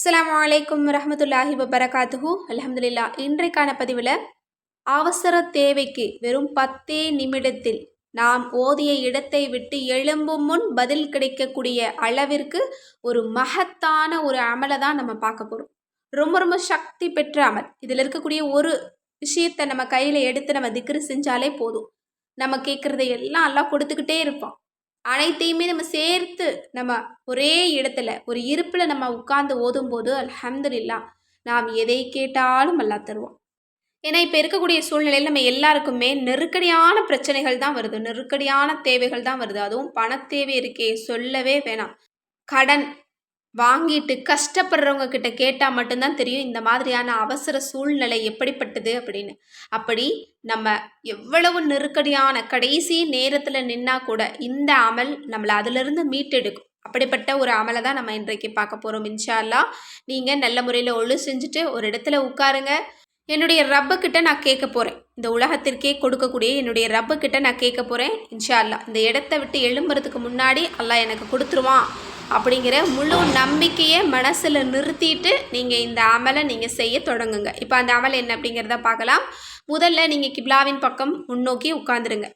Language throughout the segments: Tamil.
அஸ்லாம் அலைக்கும் ரஹமத்துல்லாஹி வபரகாத்துஹு. அலமதுல்லா இன்றைக்கான பதிவில் அவசர தேவைக்கு வெறும் பத்தே நிமிடத்தில் நாம் ஓதிய இடத்தை விட்டு எழும்பும் முன் பதில் கிடைக்கக்கூடிய அளவிற்கு ஒரு மகத்தான ஒரு அமலை தான் நம்ம பார்க்க போகிறோம் ரொம்ப ரொம்ப சக்தி பெற்ற அமல். இதில் இருக்கக்கூடிய ஒரு விஷயத்தை நம்ம கையில் எடுத்து நம்ம திக்ரு செஞ்சாலே போதும். நம்ம கேட்குறதை எல்லாம் எல்லாம் கொடுத்துக்கிட்டே இருப்போம் அனைத்தையுமே நம்ம சேர்த்து நம்ம ஒரே இடத்துல ஒரு இருப்பில் நம்ம உட்கார்ந்து ஓதும்போது அலமதுல்லா நாம் எதை கேட்டாலும் அல்லா தருவோம் ஏன்னா இப்போ இருக்கக்கூடிய சூழ்நிலையில் நம்ம எல்லாருக்குமே நெருக்கடியான பிரச்சனைகள் தான் வருது. நெருக்கடியான தேவைகள் தான் வருது. அதுவும் பணத்தேவை இருக்கே சொல்லவே வேணாம். கடன் வாங்கிட்டு கஷ்டப்படுறவங்க கிட்ட கேட்டால் மட்டும்தான் தெரியும் இந்த மாதிரியான அவசர சூழ்நிலை எப்படிப்பட்டது அப்படின்னு. அப்படி நம்ம எவ்வளவு நெருக்கடியான கடைசி நேரத்தில் நின்னா கூட இந்த அமல் நம்மளை அதிலிருந்து மீட்டெடுக்கும். அப்படிப்பட்ட ஒரு அமலை தான் நம்ம இன்றைக்கு பார்க்க போகிறோம் இன்ஷால்லா நீங்கள் நல்ல முறையில் ஒழு செஞ்சுட்டு ஒரு இடத்துல உட்காருங்க. என்னுடைய ரப்பக்கிட்ட நான் கேட்க போகிறேன் இந்த உலகத்திற்கே கொடுக்கக்கூடிய என்னுடைய ரப்பக்கிட்ட நான் கேட்க போகிறேன் இன்ஷா அல்லா இந்த இடத்த விட்டு எழும்புறதுக்கு முன்னாடி அல்லா எனக்கு கொடுத்துருவான். அப்படிங்கிற முழு நம்பிக்கையை மனசில் நிறுத்திட்டு நீங்கள் இந்த அமலை நீங்கள் செய்ய தொடங்குங்க. இப்போ அந்த அமல் என்ன அப்படிங்கிறத பார்க்கலாம். முதல்ல நீங்கள் கிப்லாவின் பக்கம் முன்னோக்கி உட்காந்துருங்க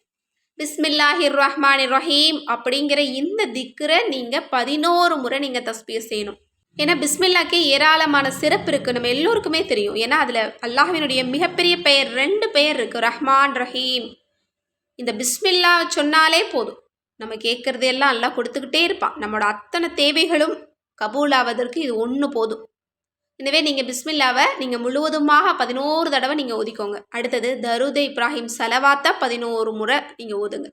பிஸ்மில்லாஹிர் ரஹ்மான் ரஹீம் அப்படிங்கிற இந்த திக்கரை நீங்கள் பதினோரு முறை நீங்கள் தஸ்பீர் செய்யணும். ஏன்னா பிஸ்மில்லாக்கே ஏராளமான சிறப்பு இருக்குது நம்ம எல்லோருக்குமே தெரியும். ஏன்னா அதில் அல்லாஹினுடைய மிகப்பெரிய பெயர் ரெண்டு பெயர் இருக்குது ரஹ்மான் ரஹீம். இந்த பிஸ்மில்லா சொன்னாலே போதும். நம்ம கேட்குறதையெல்லாம் எல்லாம் கொடுத்துக்கிட்டே இருப்பான். நம்மளோட அத்தனை தேவைகளும் கபூலாவதற்கு இது ஒன்று போதும். எனவே நீங்கள் பிஸ்மில்லாவை நீங்கள் முழுவதுமாக பதினோரு தடவை நீங்கள் ஒதுக்கோங்க. அடுத்தது தருத இப்ராஹிம் செலவாத்தா பதினோரு முறை நீங்கள் ஓதுங்க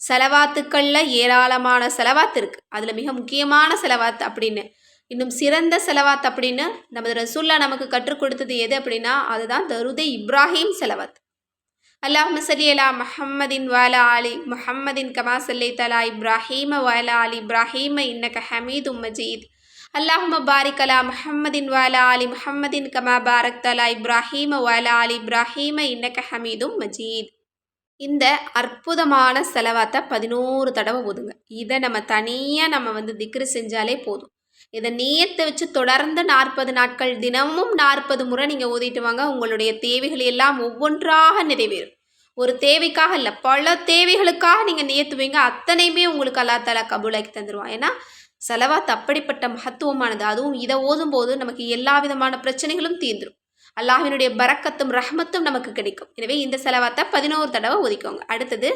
செலவாத்துக்களில் ஏராளமான செலவாத்து இருக்குது அதில் மிக முக்கியமான செலவாத்து அப்படின்னு இன்னும் சிறந்த செலவாத் அப்படின்னு நமது ரசூல்லா நமக்கு கற்றுக் கொடுத்தது எது அப்படின்னா அதுதான் தருதை இப்ராஹிம் செலவாத். அல்லாஹ் சல்லி அலா முஹம்மதின் வாலா அலி முஹம்மதின் கமா சல்லி தலா இப்ராஹீம வாலா அலி இப்ராஹீம இன்னக ஹமீது மஜீத். அல்லாஹும பாரிக் அலா முஹம்மதின் வாலா அலி முஹம்மதின் கமா பாரக் தலா இப்ராஹீம வாலா அலி இப்ராஹீம இன்னக ஹமீதும் மஜீத். இந்த அற்புதமான செலவாத்தை பதினோரு தடவை ஓதுங்க. இதை நம்ம தனியாக நம்ம வந்து திக்ரு செஞ்சாலே போதும். இதை நேயத்தை வச்சு தொடர்ந்து நாற்பது நாட்கள் தினமும் நாற்பது முறை நீங்கள் ஓதிட்டு வாங்க. உங்களுடைய தேவைகள் எல்லாம் ஒவ்வொன்றாக நிறைவேறும். ஒரு தேவைக்காக இல்லை பல தேவைகளுக்காக நீங்கள் நியத்துவீங்க அத்தனையுமே உங்களுக்கு அல்லா தலா கபூலாக்கி தந்துடுவான் ஏன்னா செலவாத் அப்படிப்பட்ட மகத்துவமானது. அதுவும் இதை ஓதும்போது நமக்கு எல்லா விதமான பிரச்சனைகளும் தீர்ந்துடும் அல்லாஹினுடைய பரக்கத்தும் ரஹமத்தும் நமக்கு கிடைக்கும். எனவே இந்த செலவாத்தை பதினோரு தடவை ஒதுக்கோங்க. அடுத்தது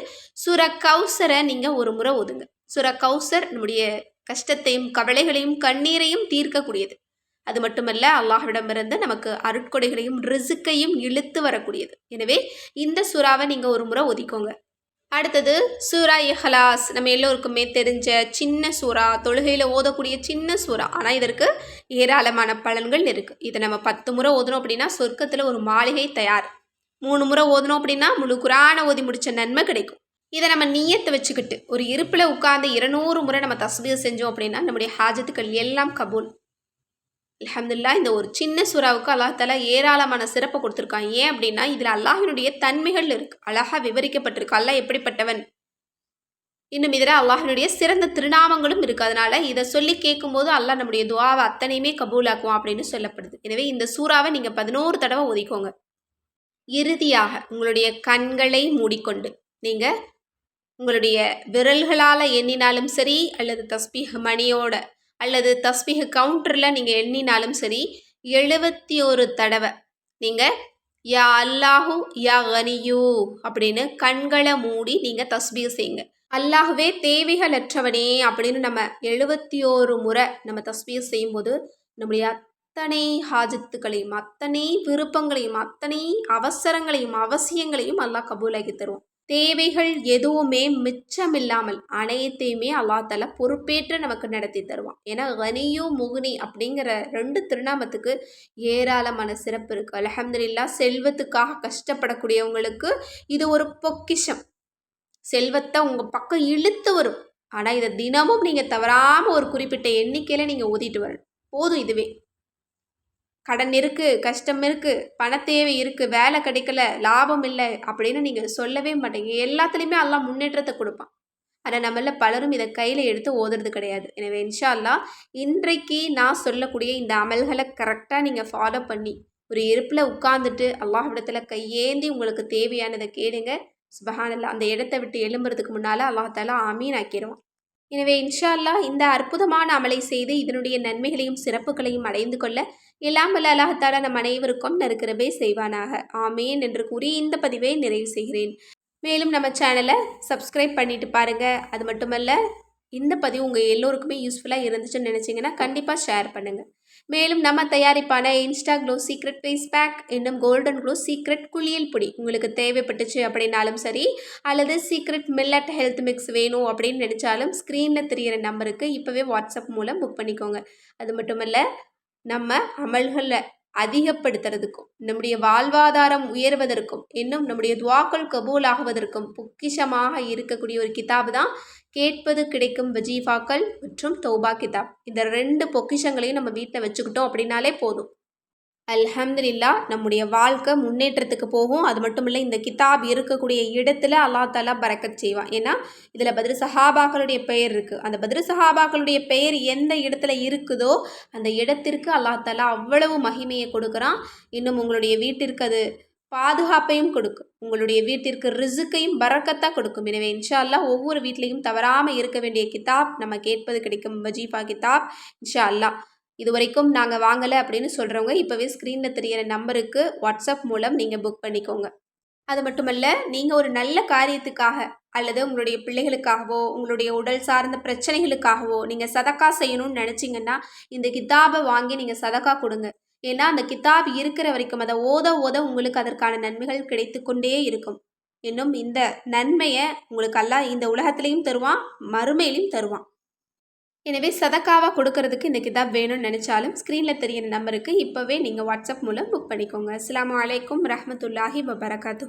சுர கௌசரை நீங்கள் ஒரு முறை ஒதுங்க சுர கௌசர் நம்முடைய கஷ்டத்தையும் கவலைகளையும் கண்ணீரையும் தீர்க்கக்கூடியது. அது மட்டுமல்ல அல்லாஹ்விடமிருந்து நமக்கு அருட்கொடைகளையும் ரிசுக்கையும் இழுத்து வரக்கூடியது. எனவே இந்த சூறாவை நீங்கள் ஒரு முறை ஒதுக்கோங்க. அடுத்தது சூரா இஹலாஸ். நம்ம எல்லோருக்குமே தெரிஞ்ச சின்ன சூறா தொழுகையில் ஓதக்கூடிய சின்ன சூறா. ஆனால் இதற்கு ஏராளமான பலன்கள் இருக்குது இதை நம்ம பத்து முறை ஓதணும் அப்படின்னா சொர்க்கத்தில் ஒரு மாளிகை தயார். மூணு முறை ஓதணும் அப்படின்னா முழு குரான ஓதி முடித்த நன்மை கிடைக்கும். இதை நம்ம நீயத்தை வச்சுக்கிட்டு ஒரு இருப்பில் உட்காந்து இருநூறு முறை நம்ம தஸ்பீர் செஞ்சோம் அப்படின்னா நம்முடைய ஹாஜத்துக்கள் எல்லாம் கபூல். அலமதுல்லா இந்த ஒரு சின்ன சுறாவுக்கு அல்லாஹால ஏராளமான சிறப்பை கொடுத்துருக்கான். ஏன் அப்படின்னா இதில் அல்லாஹினுடைய தன்மைகள் இருக்கு. அழகாக விவரிக்கப்பட்டிருக்கு. அல்லாஹ் எப்படிப்பட்டவன்? இன்னும் இதில் அல்லாஹினுடைய சிறந்த திருநாமங்களும் இருக்குது அதனால இதை சொல்லி கேட்கும்போது அல்லாஹ் நம்முடைய துவாவை அத்தனையுமே கபூலாக்குவான் அப்படின்னு சொல்லப்படுது. எனவே இந்த சூறாவை நீங்கள் பதினோரு தடவை ஒதுக்கோங்க இறுதியாக உங்களுடைய கண்களை மூடிக்கொண்டு நீங்கள் உங்களுடைய விரல்களால் எண்ணினாலும் சரி அல்லது தஸ்பீக மணியோட அல்லது தஸ்பீக கவுண்டரில் நீங்கள் எண்ணினாலும் சரி எழுபத்தி ஒரு தடவை நீங்கள் யா அல்லாஹூ யா கனியூ அப்படின்னு கண்களை மூடி நீங்கள் தஸ்பீக செய்யுங்க. அல்லாஹுவே தேவைகளற்றவனே அப்படின்னு நம்ம எழுபத்தி ஓரு முறை நம்ம தஸ்பீக செய்யும்போது நம்முடைய அத்தனை ஹாஜத்துக்களையும் அத்தனை விருப்பங்களையும் அத்தனை அவசரங்களையும் அவசியங்களையும் அல்லாஹ் கபூலாகி தருவோம் தேவைகள் எதுவுமே மிச்சமில்லாமல் அனைத்தையுமே அல்லாத்தால பொறுப்பேற்று நமக்கு நடத்தி தருவான். ஏன்னா கனியோ முகுனி அப்படிங்கிற ரெண்டு திருநாமத்துக்கு ஏராளமான சிறப்பு இருக்குது அலஹம்துல்லா செல்வத்துக்காக கஷ்டப்படக்கூடியவங்களுக்கு இது ஒரு பொக்கிஷம். செல்வத்தை உங்கள் பக்கம் இழுத்து வரும். ஆனால் இதை தினமும் நீங்கள் தவறாமல் ஒரு குறிப்பிட்ட எண்ணிக்கையில் நீங்கள் ஓதிட்டு வரணும். போதும் இதுவே. கடன் இருக்குது கஷ்டம் இருக்குது பணத்தேவை இருக்குது வேலை கிடைக்கல லாபம் இல்லை அப்படின்னு நீங்கள் சொல்லவே மாட்டீங்க. எல்லாத்துலேயுமே எல்லாம் முன்னேற்றத்தை கொடுப்பான். ஆனால் நம்மள பலரும் இதை கையில் எடுத்து ஓதுறது கிடையாது. எனவே இன்ஷா அல்லா இன்றைக்கு நான் சொல்லக்கூடிய இந்த அமல்களை கரெக்டாக நீங்கள் ஃபாலோ பண்ணி ஒரு இருப்பில் உட்காந்துட்டு அல்லாஹ்விடத்தில் கையேந்தி உங்களுக்கு தேவையானதை கேளுங்க. சுபஹானல்லா அந்த இடத்த விட்டு எழும்புறதுக்கு முன்னால் அல்லாஹாலா ஆமீன் ஆக்கிடுவான் எனவே இன்ஷா அல்லாஹ் இந்த அற்புதமான அமலை செய்து இதனுடைய நன்மைகளையும் சிறப்புகளையும் அடைந்து கொள்ள எல்லாம் வல்ல நம் அனைவருக்கும் நறுக்கிறபே செய்வானாக. ஆமேன் என்று கூறி இந்த பதிவை நிறைவு செய்கிறேன். மேலும் நம்ம சேனலை சப்ஸ்கிரைப் பண்ணிட்டு பாருங்கள் அது மட்டுமல்ல இந்த பதிவு உங்கள் எல்லோருக்குமே யூஸ்ஃபுல்லாக இருந்துச்சுன்னு நினச்சிங்கன்னா கண்டிப்பாக ஷேர் பண்ணுங்கள் மேலும் நம்ம தயாரிப்பான Insta glow secret face pack இன்னும் கோல்டன் க்ளோ சீக்ரெட் குளியல் பொடி உங்களுக்கு தேவைப்பட்டுச்சு அப்படின்னாலும் சரி அல்லது சீக்ரெட் மில்லட் ஹெல்த் மிக்ஸ் வேணும் அப்படின்னு நினச்சாலும் ஸ்க்ரீனில் தெரிகிற நம்பருக்கு இப்போவே வாட்ஸ்அப் மூலம் புக் பண்ணிக்கோங்க. அது மட்டுமல்ல நம்ம அமல்களை அதிகப்படுத்துறதுக்கும் நம்முடைய வாழ்வாதாரம் உயர்வதற்கும் இன்னும் நம்முடைய துவாக்கள் கபூல் ஆகுவதற்கும் பொக்கிஷமாக இருக்கக்கூடிய ஒரு கிதாப் தான் கேட்பது கிடைக்கும் வஜீஃபாக்கள் மற்றும் தௌபா கிதாப். இந்த ரெண்டு பொக்கிஷங்களையும் நம்ம வீட்டில் வச்சுக்கிட்டோம் அப்படின்னாலே போதும். அல்ஹம்துலில்லா நம்முடைய வாழ்க்கை முன்னேற்றத்துக்கு போகும். அது மட்டும் இல்லை இந்த கிதாப் இருக்கக்கூடிய இடத்துல அல்லா தாலா பறக்கத் செய்வான். ஏன்னா இதில் பதிரு சஹாபாக்களுடைய பெயர் இருக்குது அந்த பதிரு சஹாபாக்களுடைய பெயர் எந்த இடத்துல இருக்குதோ அந்த இடத்திற்கு அல்லா தாலா அவ்வளவு மகிமையை கொடுக்குறான். இன்னும் உங்களுடைய வீட்டிற்கு அது பாதுகாப்பையும் கொடுக்கும். உங்களுடைய வீட்டிற்கு ரிசுக்கையும் பறக்கத்தான் கொடுக்கும். எனவே இன்ஷா அல்லா ஒவ்வொரு வீட்லேயும் தவறாமல் இருக்க வேண்டிய கிதாப் நம்ம கேட்பது கிடைக்கும் வஜீஃபா கிதாப் இன்ஷா அல்லா இது வரைக்கும் நாங்கள் வாங்கலை அப்படின்னு சொல்கிறவங்க இப்போவே ஸ்க்ரீனில் தெரியிற நம்பருக்கு வாட்ஸ்அப் மூலம் நீங்கள் புக் பண்ணிக்கோங்க. அது மட்டுமல்ல நீங்கள் ஒரு நல்ல காரியத்துக்காக அல்லது உங்களுடைய பிள்ளைகளுக்காகவோ உங்களுடைய உடல் சார்ந்த பிரச்சனைகளுக்காகவோ நீங்கள் சதக்கா செய்யணும்னு நினச்சிங்கன்னா இந்த கிதாபை வாங்கி நீங்கள் சதக்கா கொடுங்க. ஏன்னா அந்த கிதாப் இருக்கிற வரைக்கும் அதை ஓத ஓத உங்களுக்கு அதற்கான நன்மைகள் கிடைத்து கொண்டே இருக்கும். இன்னும் இந்த நன்மையை உங்களுக்கு எல்லாம் இந்த உலகத்திலையும் தருவான் மறுமையிலையும் தருவான். எனவே சதக்காவாக கொடுக்கறதுக்கு இந்த கிதாப் வேணும்னு நினச்சாலும் ஸ்க்ரீனில் தெரியிற நம்பருக்கு இப்போவே நீங்கள் வாட்ஸ்அப் மூலம் புக் பண்ணிக்கோங்க. அஸ்லாம் வலைக்கம் ரஹமத்துல்லாஹி வபரகாத்து